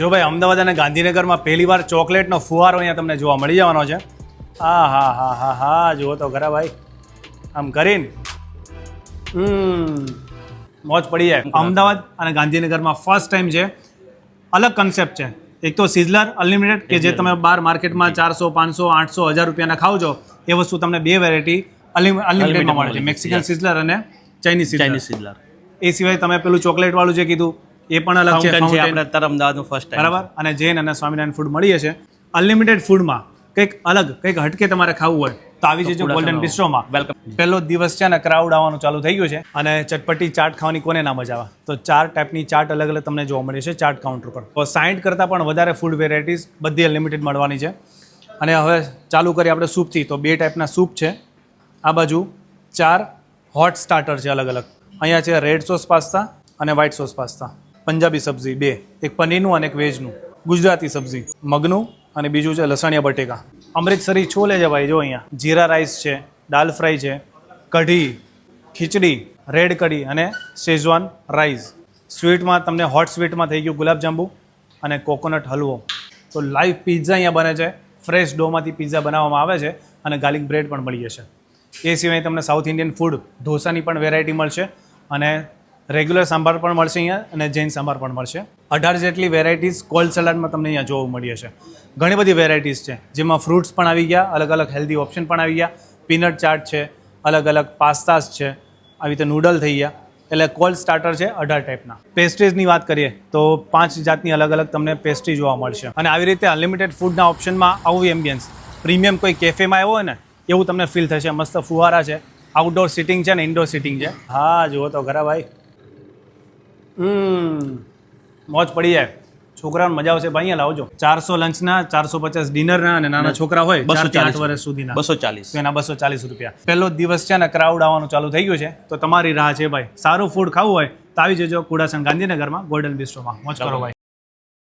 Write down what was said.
જો ભાઈ અમદાવાદ અને ગાંધીનગરમાં પહેલી વાર ચોકલેટનો ફુવારો અહીંયા તમને જોવા મળી જવાનો છે. હા હા હા હા હા જુઓ તો ખરા ભાઈ. આમ કરીને હમ મોજ પડી જાય. અમદાવાદ અને ગાંધીનગરમાં ફર્સ્ટ ટાઈમ છે. અલગ કન્સેપ્ટ છે. એક તો સિઝલર અનલિમિટેડ કે જે તમે બાર માર્કેટમાં ચારસો પાંચસો આઠસો હજાર રૂપિયાના ખાવ છો એ વસ્તુ તમને બે વેરાયટી અનલિમિટેડમાં મળે છે. મેક્સિકન સિઝલર અને ચાઇનીઝ ચાઇનીઝ સિઝલર સિઝલર એ સિવાય તમે પેલું ચોકલેટવાળું જે કીધું એ પણ અલગ છે. આપણે અત્યારે અમદાવાદનું ફર્સ્ટ બરાબર? અને જૈન અને સ્વામિનારાયણ ફૂડ મળીએ છે. અનલિમિટેડ ફૂડમાં કંઈક અલગ કંઈક હટકે તમારે ખાવું હોય તો આવી જજો ગોલ્ડન બિસ્ટ્રોમાં વેલકમ પહેલો દિવસ છે ને ક્રાઉડ આવવાનું ચાલુ થઈ ગયું છે અને ચટપટી ચાટ ખાવાની કોને ના મજા આવે? તો ચાર ટાઈપની ચાટ અલગ અલગ તમને જોવા મળે છે ચાટ કાઉન્ટર પર. તો સાઠ કરતાં પણ વધારે ફૂડ વેરાયટીઝ બધી અનલિમિટેડ મળવાની છે. અને હવે ચાલુ કરીએ આપણે સૂપથી. તો બે ટાઈપના સૂપ છે. આ બાજુ ચાર હોટ સ્ટાર્ટર છે અલગ અલગ. અહીંયા છે રેડ સોસ પાસ્તા અને વ્હાઇટ સોસ પાસ્તા પંજાબી સબ્જી, બે. એક પનીરનું અને એક વેજનું. ગુજરાતી સબ્જી. મગનું અને બીજું છે લસણિયા બટેકા. અમૃતસરી છોલે છે ભાઈ, જો અહીંયા. જીરા રાઈસ છે, દાલ ફ્રાય છે, કઢી, ખીચડી, રેડ કઢી અને શેઝવાન રાઈસ. સ્વીટમાં તમને હોટ સ્વીટમાં થઈ ગયું ગુલાબજાંબુ અને કોકોનટ હલવો. તો લાઈવ પિઝા અહીંયા બને છે. ફ્રેશ ડોમાંથી પિઝા બનાવવામાં આવે છે અને ગાર્લિક બ્રેડ પણ મળી જશે. એ સિવાય તમને સાઉથ ઇન્ડિયન ફૂડ, ઢોસાની પણ વેરાયટી મળશે અને રેગ્યુલર સાંભાર પણ મળશે અહીંયા અને જૈન સાંભાર પણ મળશે. અઢાર જેટલી વેરાયટીઝ કોલ્ડ સલાડમાં તમને અહીંયા જોવા મળી હશે ઘણી બધી વેરાયટીઝ છે, જેમાં ફ્રૂટ્સ પણ આવી ગયા અલગ અલગ હેલ્ધી ઓપ્શન પણ આવી ગયા. પીનટ ચાટ છે અલગ અલગ પાસ્તાસ છે, આવી રીતે નૂડલ થઈ ગયા. એટલે કોલ્ડ સ્ટાર્ટર છે અઢાર ટાઈપના પેસ્ટ્રીઝની વાત કરીએ, તો પાંચ જાતની અલગ અલગ તમને પેસ્ટ્રી જોવા મળશે. અને આવી રીતે અનલિમિટેડ ફૂડના ઓપ્શનમાં આવું એમ્બિયન્સ પ્રીમિયમ કોઈ કેફેમાં આવ્યો હોય ને, એવું તમને ફીલ થશે. મસ્ત ફુવારા છે આઉટડોર સિટિંગ છે ને ઇન્ડોર સિટિંગ છે. હા, જુઓ તો ખરા ભાઈ. મોજ પડી જાય. છોકરાઓને મજા આવશે. ભાઈ અહીંયા લાવજો. ચારસો લંચના ચારસો પચાસ ડિનરના અને નાના છોકરા હોય બસો ચાલીસ. વર્ષ સુધીના. બસો ચાલીસ. એના બસો ચાલીસ રૂપિયા. પહેલો દિવસ છે ને ક્રાઉડ આવવાનું ચાલુ થઈ ગયું છે. તો તમારી રાહ છે ભાઈ. સારું ફૂડ ખાવું હોય તો આવી જજો કુડાસન ગાંધીનગરમાં ગોલ્ડન બિસ્ટ્રોમાં મોજ કરો ભાઈ.